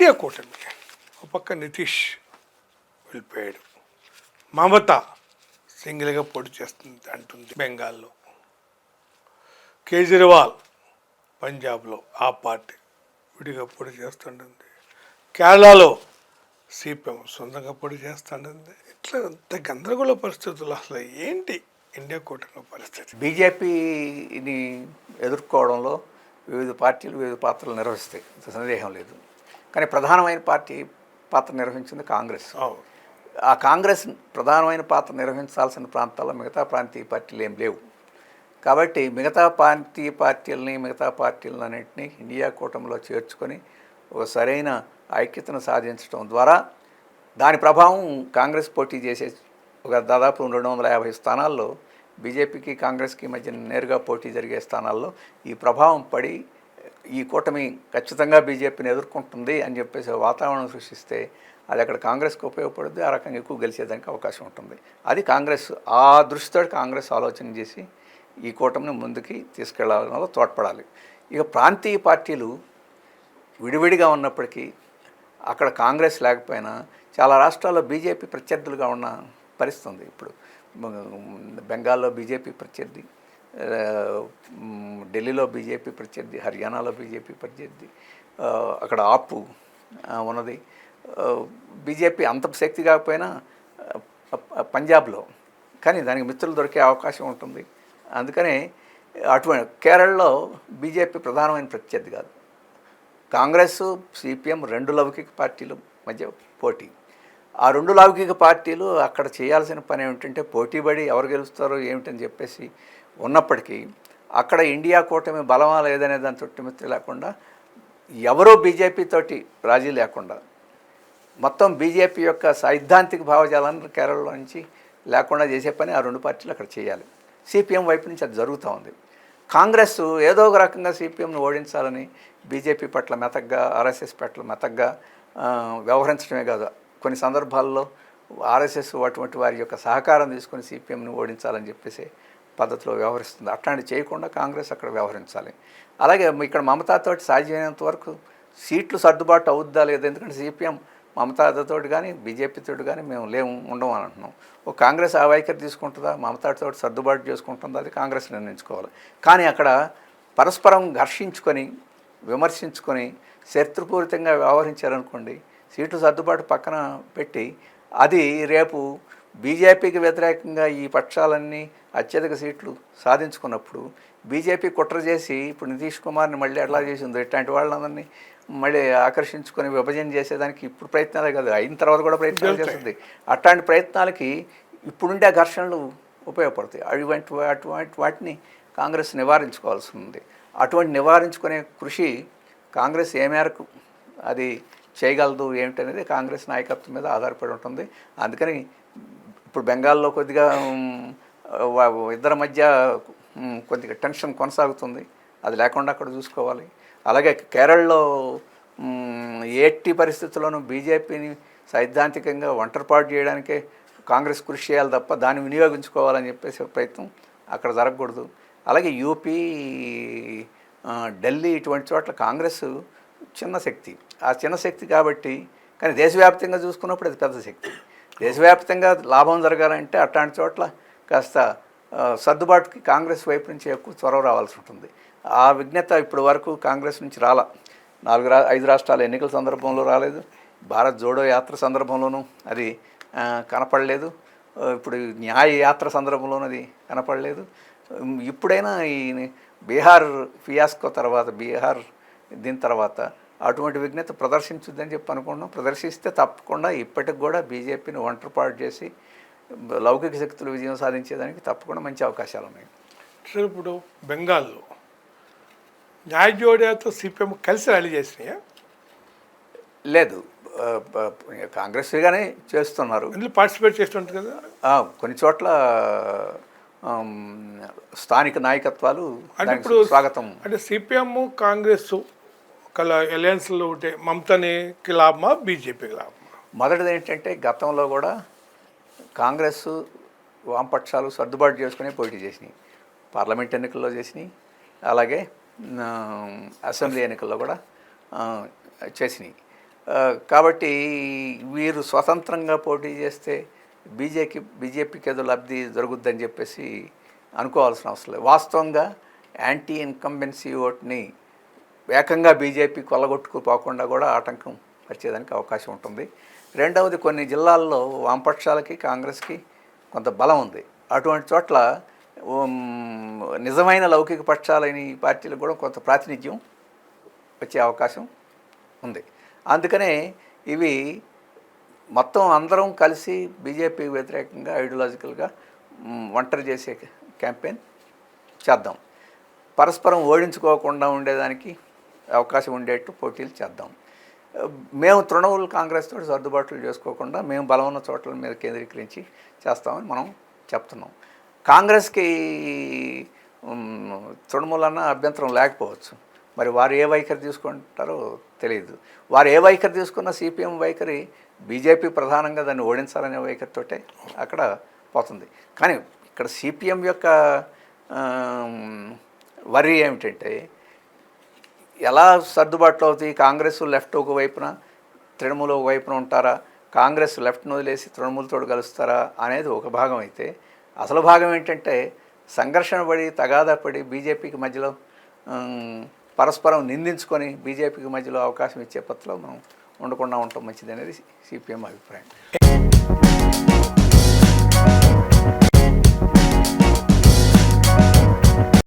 India కూటమి. ఒక పక్క నితీష్ వెళ్ళిపోయాడు. మమత సింగిల్గా పోటీ చేస్తుంది అంటుంది బెంగాల్లో. కేజ్రీవాల్ పంజాబ్లో ఆ పార్టీ విడిగా పోటీ చేస్తుంటుంది. కేరళలో సిపిఎం సొంతంగా పోటీ చేస్తుంటుంది. ఇట్లా అంత గందరగోళ పరిస్థితులు అసలు ఏంటి ఇండియా కూటమి పరిస్థితి? బీజేపీని ఎదుర్కోవడంలో వివిధ పార్టీలు వివిధ పాత్రలు నిర్వహిస్తాయి. సందేహం లేదు. కానీ ప్రధానమైన పార్టీ పాత్ర నిర్వహించింది కాంగ్రెస్. ఆ కాంగ్రెస్ ప్రధానమైన పాత్ర నిర్వహించాల్సిన ప్రాంతాల్లో మిగతా ప్రాంతీయ పార్టీలు ఏం లేవు. కాబట్టి మిగతా ప్రాంతీయ పార్టీలని మిగతా పార్టీలన్నింటినీ ఇండియా కూటమిలో చేర్చుకొని ఒక సరైన ఐక్యతను సాధించడం ద్వారా దాని ప్రభావం కాంగ్రెస్ పోటీ చేసే ఒక దాదాపు రెండు వందల యాభై స్థానాల్లో బీజేపీకి కాంగ్రెస్కి మధ్య నేరుగా పోటీ జరిగే స్థానాల్లో ఈ ప్రభావం పడి ఈ కూటమి ఖచ్చితంగా బీజేపీని ఎదుర్కొంటుంది అని చెప్పేసి వాతావరణం సృష్టిస్తే అది అక్కడ కాంగ్రెస్కి ఉపయోగపడుద్ది ఆ రకంగా ఎక్కువ గెలిచేదానికి అవకాశం ఉంటుంది. అది కాంగ్రెస్ ఆ దృష్టితో కాంగ్రెస్ ఆలోచన చేసి ఈ కూటమిని ముందుకి తీసుకెళ్ళాలనో తోడ్పడాలి. ఇక ప్రాంతీయ పార్టీలు విడివిడిగా ఉన్నప్పటికీ అక్కడ కాంగ్రెస్ లేకపోయినా చాలా రాష్ట్రాల్లో బీజేపీ ప్రత్యర్థులుగా ఉన్న పరిస్థితి ఉంది. ఇప్పుడు బెంగాల్లో బీజేపీ ప్రత్యర్థి ఢిల్లీలో బీజేపీ ప్రత్యర్థి హర్యానాలో బీజేపీ ప్రత్యర్థి అక్కడ ఆపు ఉన్నది. బీజేపీ అంత శక్తి కాకపోయినా పంజాబ్లో. కానీ దానికి మిత్రులు దొరికే అవకాశం ఉంటుంది. అందుకనే అటువంటి కేరళలో బీజేపీ ప్రధానమైన ప్రత్యర్థి కాదు. కాంగ్రెస్ సిపిఎం రెండు లౌకిక పార్టీలు మధ్య పోటీ. ఆ రెండు లౌకిక పార్టీలు అక్కడ చేయాల్సిన పని ఏమిటంటే పోటీపడి ఎవరు గెలుస్తారో ఏమిటని చెప్పేసి ఉన్నప్పటికీ అక్కడ ఇండియా కూటమి బలమా లేదనే దాని చుట్టుమిత్తి లేకుండా ఎవరో బీజేపీ తోటి రాజీ లేకుండా మొత్తం బీజేపీ యొక్క సైద్ధాంతిక భావజాలాన్ని కేరళలో నుంచి లేకుండా చేసే పని ఆ రెండు పార్టీలు అక్కడ చేయాలి. సిపిఎం వైపు నుంచి అది జరుగుతూ ఉంది. కాంగ్రెస్ ఏదో ఒక రకంగా సిపిఎంను ఓడించాలని బీజేపీ పట్ల మెతగ్గా ఆర్ఎస్ఎస్ పట్ల మెతగ్గా వ్యవహరించడమే కాదు. కొన్ని సందర్భాల్లో ఆర్ఎస్ఎస్ అటువంటి వారి యొక్క సహకారం తీసుకొని సిపిఎంను ఓడించాలని చెప్పేసి పద్ధతిలో వ్యవహరిస్తుంది. అట్లాంటి చేయకుండా కాంగ్రెస్ అక్కడ వ్యవహరించాలి. అలాగే ఇక్కడ మమతాతో సాధ్యమైనంత వరకు సీట్లు సర్దుబాటు అవుద్దా లేదా? ఎందుకంటే సిపిఎం మమతాతో కానీ బీజేపీతో కానీ మేము లేము ఉండము అని అంటున్నాం. ఒక కాంగ్రెస్ ఆ వైఖరి తీసుకుంటుందా? మమతాతో సర్దుబాటు చేసుకుంటుందా? అది కాంగ్రెస్ నిర్ణయించుకోవాలి. కానీ అక్కడ పరస్పరం ఘర్షించుకొని విమర్శించుకొని శత్రుపూరితంగా వ్యవహరించారనుకోండి సీట్లు సర్దుబాటు పక్కన పెట్టి అది రేపు బీజేపీకి వ్యతిరేకంగా ఈ పక్షాలన్నీ అత్యధిక సీట్లు సాధించుకున్నప్పుడు బీజేపీ కుట్ర చేసి ఇప్పుడు నితీష్ కుమార్ని మళ్ళీ ఎట్లా చేసిందో ఇట్లాంటి వాళ్ళందరినీ మళ్ళీ ఆకర్షించుకొని విభజన చేసేదానికి ఇప్పుడు ప్రయత్నాలే కాదు అయిన తర్వాత కూడా ప్రయత్నాలు చేస్తుంది. అట్లాంటి ప్రయత్నాలకి ఇప్పుడుండే ఘర్షణలు ఉపయోగపడతాయి. అటువంటి అటువంటి వాటిని కాంగ్రెస్ నివారించుకోవాల్సి ఉంది. అటువంటి నివారించుకునే కృషి కాంగ్రెస్ ఏ మేరకు అది చేయగలదు ఏమిటనేది కాంగ్రెస్ నాయకత్వం మీద ఆధారపడి ఉంటుంది. అందుకని ఇప్పుడు బెంగాల్లో కొద్దిగా ఇద్దరి మధ్య కొద్దిగా టెన్షన్ కొనసాగుతుంది. అది లేకుండా అక్కడ చూసుకోవాలి. అలాగే కేరళలో ఉమ్, ఎట్టి పరిస్థితుల్లోనూ బీజేపీని సైద్ధాంతికంగా ఒంటరిపాటు చేయడానికే కాంగ్రెస్ కృషి చేయాలి తప్ప దాన్ని వినియోగించుకోవాలని చెప్పేసి ప్రయత్నం అక్కడ జరగకూడదు. అలాగే యూపీ ఢిల్లీ ఇటువంటి చోట్ల కాంగ్రెస్ చిన్న శక్తి. ఆ చిన్న శక్తి కాబట్టి కానీ దేశవ్యాప్తంగా చూసుకున్నప్పుడు అది పెద్ద శక్తి. దేశవ్యాప్తంగా లాభం జరగాలంటే అట్లాంటి చోట్ల కాస్త సర్దుబాటుకి కాంగ్రెస్ వైపు నుంచి ఎక్కువ చొరవ రావాల్సి ఉంటుంది. ఆ విజ్ఞత ఇప్పటి వరకు కాంగ్రెస్ నుంచి రాల. నాలుగు రా ఐదు రాష్ట్రాల ఎన్నికల సందర్భంలో రాలేదు. భారత్ జోడో యాత్ర సందర్భంలోనూ అది కనపడలేదు. ఇప్పుడు న్యాయ యాత్ర సందర్భంలోనూ అది కనపడలేదు. ఇప్పుడైనా ఈ బీహార్ ఫియాస్కో తర్వాత బీహార్ దీని తర్వాత అటువంటి విఘ్నత ప్రదర్శించుద్దని చెప్పి అనుకుంటున్నాం. ప్రదర్శిస్తే తప్పకుండా ఇప్పటికి కూడా బీజేపీని ఒంటరిపాటు చేసి లౌకిక శక్తులు విజయం సాధించేదానికి తప్పకుండా మంచి అవకాశాలు ఉన్నాయి. సరే ఇప్పుడు బెంగాల్లో న్యాయ జోడియాతో సిపిఎం కలిసి ర్యాలీ చేసినాయా? లేదు. కాంగ్రెస్గానే చేస్తున్నారు. ఇందులో పార్టిసిపేట్ చేస్తుంటుంది కదా? కొన్ని చోట్ల స్థానిక నాయకత్వాలు అంటే ఇప్పుడు స్వాగతం. అంటే సిపిఎం కాంగ్రెస్ కల అలయన్స్లో ఉంటే మమతనికి లాభమా బీజేపీకి లాభమా మొదటిది ఏంటంటే గతంలో కూడా కాంగ్రెస్ వామపక్షాలు సర్దుబాటు చేసుకుని పోటీ చేసినాయి. పార్లమెంట్ ఎన్నికల్లో చేసినాయి. అలాగే అసెంబ్లీ ఎన్నికల్లో కూడా చేసినాయి. కాబట్టి వీరు స్వతంత్రంగా పోటీ చేస్తే బీజేపీ బీజేపీకి ఏదో లబ్ధి జరుగుద్దని చెప్పేసి అనుకోవాల్సిన అవసరం లేదు. వాస్తవంగా యాంటీ ఇన్కంబెన్సీ ఓట్ని ఏకంగా బీజేపీ కొల్లగొట్టుకుపోకుండా కూడా ఆటంకం వచ్చేదానికి అవకాశం ఉంటుంది. రెండవది కొన్ని జిల్లాల్లో వామపక్షాలకి కాంగ్రెస్కి కొంత బలం ఉంది. అటువంటి చోట్ల నిజమైన లౌకిక పక్షాలని పార్టీలకు కూడా కొంత ప్రాతినిధ్యం వచ్చే అవకాశం ఉంది. అందుకనే ఇవి మొత్తం అందరం కలిసి బీజేపీ వ్యతిరేకంగా ఐడియలాజికల్గా ఒంటరి చేసే క్యాంపెయిన్ చేద్దాం. పరస్పరం ఓడించుకోకుండా ఉండేదానికి అవకాశం ఉండేట్టు పోటీలు చేద్దాం. మేము తృణమూల్ కాంగ్రెస్ తోటి సర్దుబాట్లు చేసుకోకుండా మేము బలమున్న చోట్ల మీద కేంద్రీకరించి చేస్తామని మనం చెప్తున్నాం. కాంగ్రెస్కి ఉమ్, తృణమూల్ అన్న అభ్యంతరం లేకపోవచ్చు. మరి వారు ఏ వైఖరి తీసుకుంటారో తెలియదు. వారు ఏ వైఖరి తీసుకున్న సిపిఎం వైఖరి బీజేపీ ప్రధానంగా దాన్ని ఓడించాలనే వైఖరితోటే అక్కడ పోతుంది. కానీ ఇక్కడ సిపిఎం యొక్క వరి ఏమిటంటే ఎలా సర్దుబాట్లు అవుతాయి? కాంగ్రెస్ లెఫ్ట్ ఒక వైపున తృణమూల ఒక వైపున ఉంటారా? కాంగ్రెస్ లెఫ్ట్ను వదిలేసి తృణమూలతో కలుస్తారా అనేది ఒక భాగం అయితే అసలు భాగం ఏంటంటే సంఘర్షణ పడి తగాదా పడి బీజేపీకి మధ్యలో పరస్పరం నిందించుకొని బీజేపీకి మధ్యలో అవకాశం ఇచ్చే పత్రలో మనం ఉండకుండా ఉండటం మంచిది అనేది సిపిఎం అభిప్రాయం.